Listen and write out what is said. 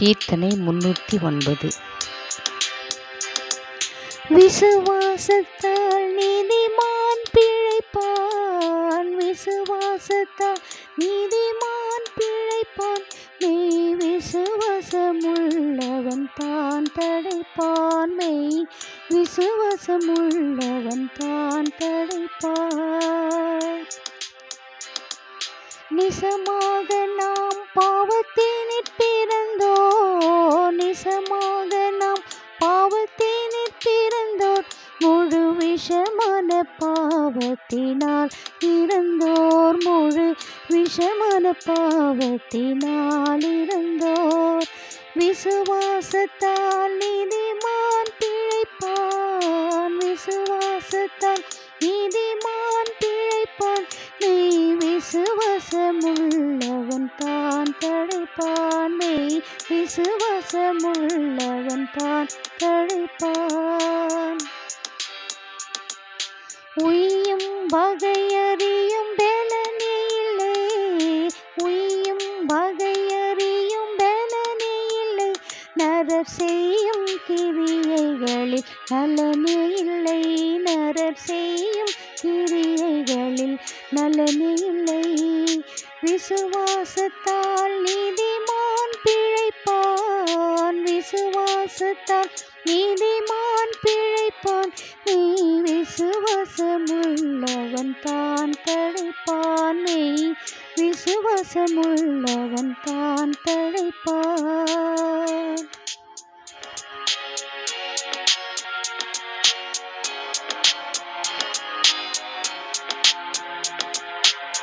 கீர்த்தனை முன்னூற்றி ஒன்பது. விசுவாசத்தால் நீதிமான் பிழைப்பான். விசுவாசத்தால் நீதிமான் பிழைப்பான். மெய் விசுவாசமுள்ளவன் தான் தடைப்பான். மெய் விசுவாசமுள்ளவன் தான் தடைப்பான். நிசமாக பாவத்தினிற் பிறந்தோர் முழு விஷமான பாவத்தினால் இறந்தோர் முழு விஷமான பாவத்தினால் இறந்தோர். விசுவாசத்தால் நீதிமான் பிழைப்பான் விசுவாசத்தால் நீதிமான் பிழைப்பான். நீ விசுவாசமுள்ளவன் தான் தழைப்பான் விசுவாசமுள்ளவன் தான் தழைப்பான். உய்யும் வகையறியும் பேலனே இல்லை. உய்யும் வகையறியும் பேலனே இல்லை. நரர் செய்யும் கிரியைகளில் நலனே இல்லை. நரர் செய்யும் கிரியைகளில் நலனே இல்லை. விசுவாசத்தால் நீதி விசுவாசத்தால் நீதிமான் பிழைப்பான் நீ விசுவாசமுள்ளவன் தான் தழைப்பான் நீ விசுவாசமுள்ளவன் தான் தழைப்பான்.